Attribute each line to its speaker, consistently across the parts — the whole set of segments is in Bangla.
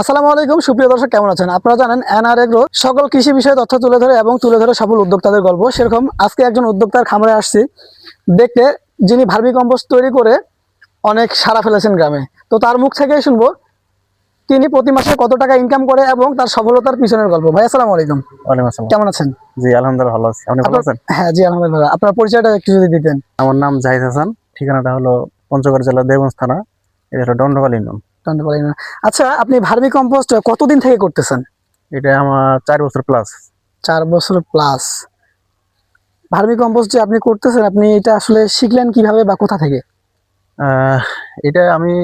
Speaker 1: আসসালামু আলাইকুম সুপ্রিয় দর্শক কেমন আছেন? আপনারা জানেন এনআর এগ্রো সকল কৃষি বিষয়ে তথ্য তুলে ধরে এবং তুলে ধরে সফল উদ্যোক্তাদের গল্প। সেরকম আজকে একজন উদ্যোক্তার খামারে আসছি। দেখতে যিনি ভার্মি কম্পোস্ট তৈরি করে অনেক সারা ফেলেছেন গ্রামে। তো তার মুখ থেকেই শুনব তিনি প্রতি মাসে কত টাকা ইনকাম করে এবং তার সফলতার পিছনের গল্প। ভাই আসসালামু আলাইকুম। কেমন আছেন?
Speaker 2: জি আলহামদুলিল্লাহ ভালো আছি। আপনি ভালো আছেন?
Speaker 1: হ্যাঁ জি আলহামদুলিল্লাহ। আপনার পরিচয়টা একটু যদি দিতেন।
Speaker 2: আমার নাম জাহিদ হাসান। ঠিকানাটা হলো পঞ্চগড় জেলা দেবগঞ্জ থানা। এটা হলো দণ্ডকাল ইউনিয়ন।
Speaker 1: জানতে পারি না। আচ্ছা আপনি ভার্মি কম্পোস্ট কতদিন থেকে করতেছেন?
Speaker 2: এটা আমার চার বছর প্লাস
Speaker 1: চার বছর প্লাস ভার্মি কম্পোস্ট যে আপনি করতেছেন আপনি এটা আসলে শিখলেন কীভাবে বা কোথা থেকে?
Speaker 2: এটা আমি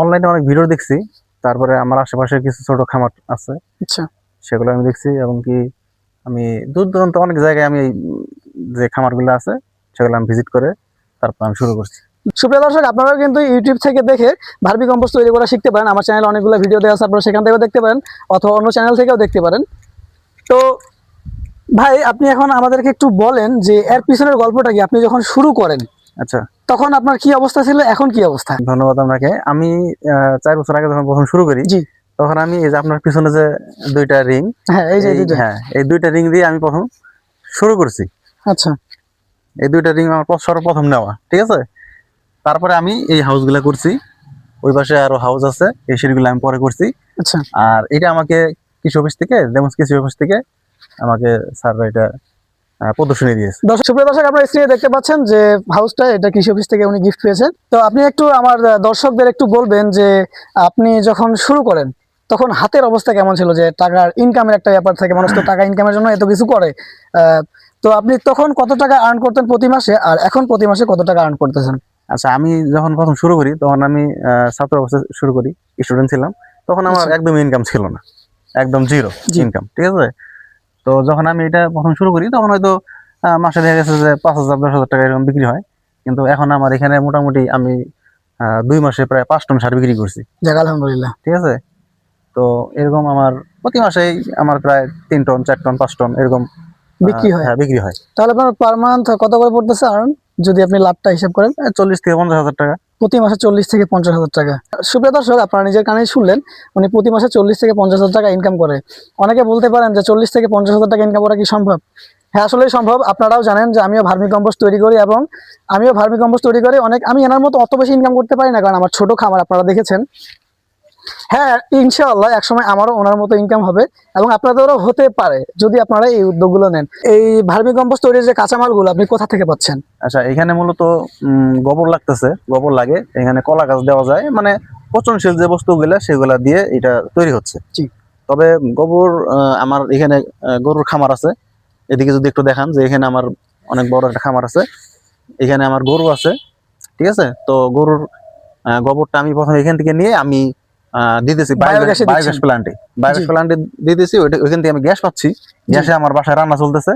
Speaker 2: অনলাইনে অনেক ভিডিও দেখছি। তারপরে আমার আশেপাশে কিছু ছোট খামার আছে।
Speaker 1: আচ্ছা।
Speaker 2: সেগুলো আমি দেখছি এবং কি আমি দূর দূরান্ত অনেক জায়গায় আমি যে খামারগুলো আছে সেগুলো আমি ভিজিট করে তারপর আমি শুরু করছি।
Speaker 1: সুপ্রিয় দর্শক আপনারাও কিন্তু ইউটিউব থেকে দেখে ভার্মি কম্পোস্ট তৈরি করা শিখতে পারেন। আমার চ্যানেলে অনেকগুলো ভিডিও দেওয়া আছে আপনারা সেখান থেকেও দেখতে পারেন অথবা অন্য চ্যানেল থেকেও দেখতে পারেন। তো ভাই আপনি এখন আমাদেরকে একটু বলেন যে এর পিছনের গল্পটা কি? আপনি যখন শুরু করেন
Speaker 2: আচ্ছা।
Speaker 1: তখন আপনার কি অবস্থা ছিল? এখন কি অবস্থা?
Speaker 2: ধন্যবাদ আপনাকে। আমি চার বছর আগে যখন প্রথম শুরু করি
Speaker 1: জি।
Speaker 2: তখন আমি এই যে আপনার পিছনে যে দুইটা রিং
Speaker 1: হ্যাঁ এই যে।
Speaker 2: হ্যাঁ এই দুইটা রিং দিয়ে আমি প্রথম শুরু করছি।
Speaker 1: আচ্ছা।
Speaker 2: এই দুইটা রিং আমার সর্বপ্রথম নেওয়া ঠিক আছে? তারপরে আমি এই হাউসগুলা করছি। ওই পাশে আরও হাউস আছে এই সিঁড়িগুলো আমি পরে করছি।
Speaker 1: আচ্ছা।
Speaker 2: আর এটা আমাকে কৃষি অফিস থেকে যেমন কৃষি অফিস থেকে আমাকে স্যার এটা প্রদর্শনী দিয়েছে।
Speaker 1: দর্শক সুপ্রিয় দর্শক আপনারা স্ক্রিনে দেখতে পাচ্ছেন যে হাউসটা এটা কৃষি অফিস থেকে উনি গিফট পেয়েছেন। তো আপনি একটু আমার দর্শকদের একটু বলবেন যে আপনি যখন শুরু করেন তখন হাতের অবস্থা কেমন ছিল? যে টাকার ইনকামের একটা ব্যাপার থাকে মানুষ তো টাকা ইনকামের জন্য এত কিছু করে। আহ, তো আপনি তখন কত টাকা আর্ন করতেন প্রতি মাসে? আর এখন প্রতি মাসে কত টাকা আর্ন করতেছেন?
Speaker 2: আচ্ছা আমি যখন প্রথম শুরু করি তখন আমি ছাত্র অবস্থায় শুরু করি স্টুডেন্ট ছিলাম। তখন আমার
Speaker 1: আচ্ছা।
Speaker 2: একদম ইনকাম ছিল না। একদম জিরো ইনকাম ঠিক আছে? তো যখন আমি এটা প্রথম শুরু করি তখন হয়তো মাসে দেখা গেছে যে পাঁচ হাজার দশ হাজার টাকা এরকম বিক্রি হয়। কিন্তু এখন আমার এখানে মোটামুটি আমি দুই মাসে প্রায় পাঁচ টন সার বিক্রি করছি।
Speaker 1: যাক আলহামদুলিল্লাহ।
Speaker 2: ঠিক আছে? তো এরকম আমার প্রতি মাসেই আমার প্রায় তিন টন চার টন পাঁচ টন এরকম
Speaker 1: বিক্রি হয়।
Speaker 2: হ্যাঁ বিক্রি হয়।
Speaker 1: তাহলে আপনার পার মান্থ কত করে পড়তেছে আর্ন যদি আপনি লাভটা হিসাব করেন
Speaker 2: চল্লিশ থেকে পঞ্চাশ হাজার টাকা।
Speaker 1: প্রতি মাসে চল্লিশ থেকে পঞ্চাশ হাজার টাকা। সুপ্রিয় দর্শক, আপনারা নিজের কানে শুনলেন, উনি প্রতি মাসে চল্লিশ থেকে পঞ্চাশ হাজার টাকা ইনকাম করে। অনেকে বলতে পারেন যে চল্লিশ থেকে পঞ্চাশ হাজার টাকা ইনকাম করা কি সম্ভব? হ্যাঁ আসলেই সম্ভব। আপনারাও জানেন যে আমিও ভার্মি কম্পোস্ট তৈরি করি এবং আমিও ভার্মি কম্পোস্ট তৈরি করি। অনেক, আমি এনার মতো অত বেশি ইনকাম করতে পারি না, কারণ আমার ছোট খামার, আপনারা দেখেছেন। হ্যাঁ ইনশাআল্লাহ একসময় আমারও ওনার মতো ইনকাম হবে এবং আপনাদেরও হতে পারে যদি আপনারা এই উদ্যোগগুলো নেন। এই ভার্মি কম্পোস্ট তৈরির যে কাঁচামালগুলো আপনি কোথা থেকে পাচ্ছেন?
Speaker 2: আচ্ছা এখানে মূলত গোবর লাগতেছে গোবর লাগে। এখানে কলা গাছ দেওয়া যায় মানে পচনশীল যে বস্তুগুলা সেগুলা দিয়ে এটা তৈরি হচ্ছে। তবে গোবর আমার এখানে গরুর খামার আছে। এদিকে যদি একটু দেখান যে এখানে আমার অনেক বড় একটা খামার আছে। এখানে আমার গরু আছে ঠিক আছে? তো গরুর গোবরটা আমি প্রথমে এখান থেকে নিয়ে আমি দিতেছি বায়োগ্যাস? প্লান্টে। বায়োগ্যাস
Speaker 1: জি।
Speaker 2: প্লান্টে দিতেছি ওইখান থেকে আমি গ্যাস পাচ্ছি। গ্যাসে আমার বাসায় রান্না চলতেছে।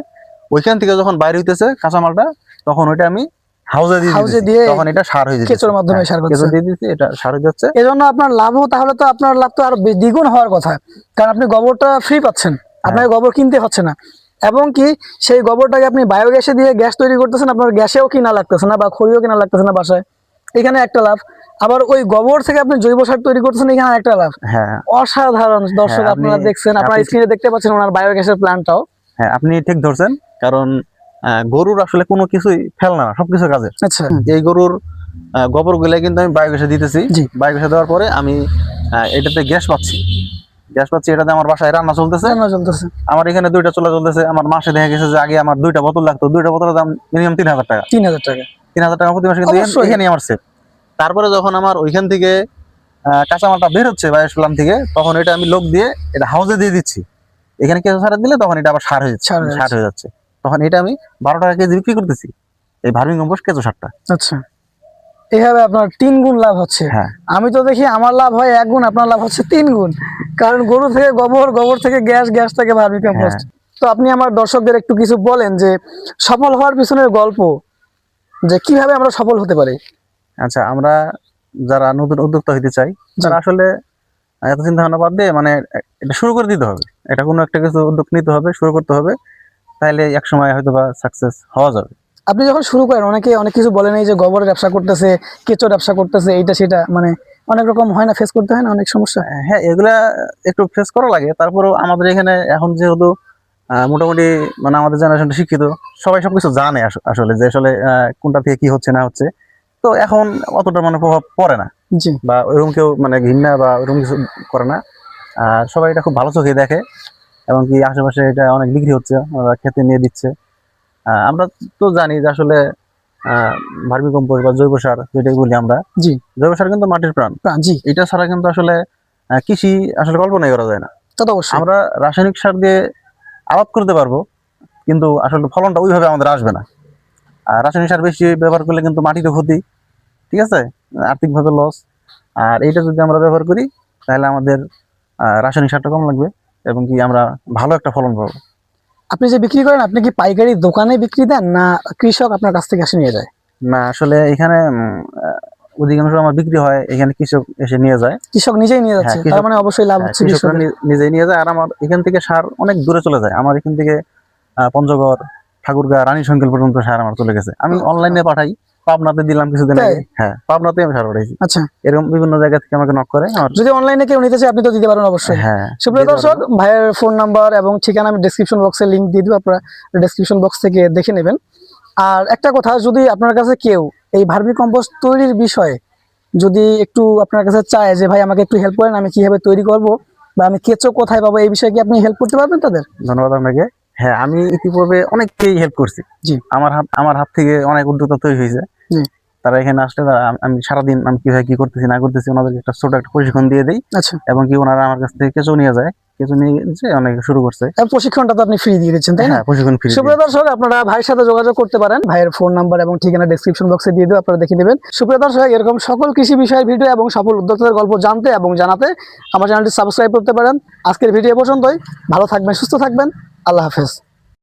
Speaker 2: ওইখান থেকে যখন বাইরে হইতেছে কাঁচামালটা তখন ওইটা আমি হাউজে দিয়ে
Speaker 1: হাউজে
Speaker 2: দিতেছি।
Speaker 1: দিয়ে
Speaker 2: তখন এটা সার হয়ে যাচ্ছে।
Speaker 1: কেঁচোর মাধ্যমে সার করছে।
Speaker 2: দিয়ে দিচ্ছি এটা সার হয়ে যাচ্ছে।
Speaker 1: এজন্য আপনার লাভও তাহলে তো আপনার লাভ তো আরও দ্বিগুণ হওয়ার কথা। কারণ আপনি গোবরটা ফ্রি পাচ্ছেন। আপনাকে গোবর কিনতে হচ্ছে না। এবং কি সেই গোবরটাকে আপনি বায়োগ্যাসে দিয়ে গ্যাস তৈরি করতেছেন আপনার গ্যাসেও কিনা লাগতেছে না বা খড়িও কিনা লাগতেছে না বাসায়। এখানে একটা লাভ। আবার ওই গোবর থেকে আপনি জৈব সার তৈরি করতেছেন এখানে একটা লাভ।
Speaker 2: হ্যাঁ।
Speaker 1: অসাধারণ। দর্শক
Speaker 2: হ্যাঁ,
Speaker 1: আপনারা দেখছেন আপনারা
Speaker 2: আপনি-
Speaker 1: স্ক্রিনে দেখতে পাচ্ছেন ওনার বায়োগ্যাসের প্ল্যান্টটাও
Speaker 2: হ্যাঁ আপনি ঠিক ধরছেন কারণ গরুর আসলে কোনো কিছুই ফেল না সবকিছু কাজের।
Speaker 1: আচ্ছা।
Speaker 2: এই গরুর গোবরগুলা কিন্তু আমি বায়োগ্যাসে দিতেছি। বায়োগ্যাসে দেওয়ার পরে আমি এটাতে গ্যাস পাচ্ছি। গ্যাস পাচ্ছি এটাতে আমার বাসায় রান্না চলতেছে।
Speaker 1: রান্না চলতেছে।
Speaker 2: আমার এখানে দুইটা চুলা চলতেছে আমার মাসে দেখা গেছে যে আগে আমার দুইটা বোতল লাগতো। দুইটা বোতলের দাম মিনিমাম তিন হাজার টাকা।
Speaker 1: তিন হাজার টাকা।
Speaker 2: তিন হাজার টাকা প্রতি মাসে কিন্তু এখানে আমার সেভ তারপরে যখন আমার ওইখান থেকে কাঁচামালটা বের হচ্ছে বায়োসলাম থেকে তখন এটা আমি লোক দিয়ে এটা হাউজে দিয়ে দিচ্ছি। এখানে কেঁচো সার দিলে তখন এটা আবার সার হয়ে যাচ্ছে
Speaker 1: সার হয়ে
Speaker 2: যাচ্ছে। তখন এটা আমি বারো টাকা কেজি বিক্রি করতেছি এই ভার্মিং কম্পোস্ট কেঁচো সারটা।
Speaker 1: আচ্ছা। এইভাবে আপনার তিন গুণ লাভ হচ্ছে।
Speaker 2: হ্যাঁ।
Speaker 1: আমি তো দেখি আমার লাভ হয় এক গুণ আপনার লাভ হচ্ছে তিন গুণ। কারণ গরু থেকে গোবর গোবর থেকে গ্যাস গ্যাস থেকে ভার্মি কম্পোস্ট। তো আপনি আমার দর্শকদের একটু কিছু বলেন যে সফল হওয়ার পিছনের গল্প যে কীভাবে আমরা সফল হতে পারি?
Speaker 2: আচ্ছা আমরা যারা নতুন উদ্যোক্তা হইতে চাই তারা আসলে এত চিন্তা ভাবনা বাদ দিয়ে মানে এটা শুরু করে দিতে হবে। এটা কোনো একটা কিছু উদ্যোগ নিতে হবে শুরু করতে হবে তাহলে এক সময় হয়তো বা সাকসেস হওয়া যাবে।
Speaker 1: আপনি যখন শুরু করেন অনেকে অনেক কিছু বলেন এই যে গোবরের ব্যবসা করতেছে কেঁচোর ব্যবসা করতেছে এইটা সেটা মানে অনেক রকম হয় না ফেস করতে হয় না অনেক সমস্যা?
Speaker 2: হ্যাঁ এগুলা একটু ফেস করা লাগে। তারপরেও আমাদের এখানে এখন যেহেতু আহ, মোটামুটি মানে আমাদের জেনারেশনটা শিক্ষিত সবাই সবকিছু জানে আস- আসলে যে আসলে আহ, কোনটা থেকে কি হচ্ছে না হচ্ছে। তো এখন অতটা মানে প্রভাব পড়ে না।
Speaker 1: জি।
Speaker 2: বা ওইরকম কেউ মানে ঘৃণা বা ওইরকম কিছু করে না। আর সবাই এটা খুব ভালো চোখে দেখে এবং কি আশেপাশে এটা অনেক বিক্রি হচ্ছে খেতে নিয়ে দিচ্ছে। আমরা তো জানি যে আসলে ভার্মি কম্পোস্ট বা জৈব সার যেটাই বলি আমরা
Speaker 1: জি।
Speaker 2: জৈব সার কিন্তু মাটির প্রাণ।
Speaker 1: প্রাণ, জি।
Speaker 2: এটা ছাড়া কিন্তু আসলে কৃষি আসলে কল্পনাই করা যায় না।
Speaker 1: তা তো অবশ্যই।
Speaker 2: আমরা রাসায়নিক সার দিয়ে আবাদ করতে পারব কিন্তু আসলে ফলনটা ওইভাবে আমাদের আসবে না। আর রাসায়নিক সার বেশি ব্যবহার করলে কিন্তু মাটিরও ক্ষতি ঠিক আছে? আর্থিকভাবে লস আর এইটা যদি আমরা ব্যবহার করি তাহলে আমাদের রাসায়নিক সারটা কম লাগবে এবং কি আমরা ভালো একটা ফলন পাবো।
Speaker 1: আপনি যে বিক্রি করেন আপনি কি পাইকারি দোকানে বিক্রি দেন না কৃষক আপনার কাছ থেকে এসে নিয়ে যায়?
Speaker 2: না আসলে এখানে অধিকাংশ আমার বিক্রি হয় এখানে কৃষক এসে নিয়ে যায়।
Speaker 1: কৃষক নিজেই নিয়ে যাচ্ছে
Speaker 2: হ্যাঁ, কৃষক-
Speaker 1: তার মানে অবশ্যই লাভ
Speaker 2: হ্যাঁ,
Speaker 1: হচ্ছে
Speaker 2: নিজেই নিয়ে যায় আর আমার এখান থেকে সার অনেক দূরে চলে যায়। আমার এখান থেকে পঞ্চগড় ঠাকুরগা রানী সংকেল পর্যন্ত সার আমার চলে গেছে। আমি অনলাইনে পাঠাই পাবনাতে দিলাম কিছুদিন? আগে। হ্যাঁ পাবনাতে আমি সার পাঠাইছি।
Speaker 1: আচ্ছা।
Speaker 2: এরকম বিভিন্ন জায়গা থেকে আমাকে নক করে
Speaker 1: যদি অনলাইনে কেউ নিতে চায় আপনি তো দিতে পারেন অবশ্যই।
Speaker 2: হ্যাঁ
Speaker 1: সুপ্রিয় দর্শক ভাইয়ের ফোন নাম্বার এবং ঠিকানা আমি ডেসক্রিপশন বক্সে লিংক দিয়ে দিব আপনারা ডেসক্রিপশন বক্স থেকে দেখে নেবেন। আর একটা কথা যদি আপনার কাছে কেউ এই ভার্মি কম্পোস্ট তৈরির বিষয়ে যদি একটু আপনার কাছে চায় যে ভাই আমাকে একটু হেল্প করেন আমি কীভাবে তৈরি করব বা আমি কেঁচো কোথায় পাবো? এই বিষয়ে কি আপনি হেল্প করতে পারবেন তাদের?
Speaker 2: ধন্যবাদ আপনাকে। হ্যাঁ আমি ইতিপূর্বে অনেককেই হেল্প করছি।
Speaker 1: জি।
Speaker 2: আমার হাত আমার হাত থেকে অনেক উদ্যোক্তা তৈরি হয়েছে।
Speaker 1: জি।
Speaker 2: তারা এখানে আসলে তারা আমি সারাদিন আমি কীভাবে কি করতেছি না করতেছি ওনাদেরকে একটা ছোট একটা প্রশিক্ষণ দিয়ে দিই।
Speaker 1: আচ্ছা।
Speaker 2: এবং কি ওনারা আমার কাছ থেকে কেঁচো নিয়ে যায়। কেঁচো নিয়ে যে অনেক শুরু করছে।
Speaker 1: প্রশিক্ষণটা তো আপনি ফ্রি দিয়ে দিচ্ছেন তাই না?
Speaker 2: হ্যাঁ প্রশিক্ষণ ফ্রি
Speaker 1: সুপ্রিয় দর্শক আপনারা ভাইয়ের সাথে যোগাযোগ করতে পারেন। ভাইয়ের ফোন নাম্বার এবং ঠিকানা ডেসক্রিপশন বক্সে দিয়ে দেবো আপনারা দেখে নেবেন। সুপ্রিয় দর্শক এরকম সকল কৃষি বিষয়ের ভিডিও এবং সফল উদ্যোক্তাদের গল্প জানতে এবং জানাতে আমার চ্যানেলটি সাবস্ক্রাইব করতে পারেন। আজকের ভিডিও পর্যন্তই। ভালো থাকবেন সুস্থ থাকবেন। আল্লাহ হাফেজ।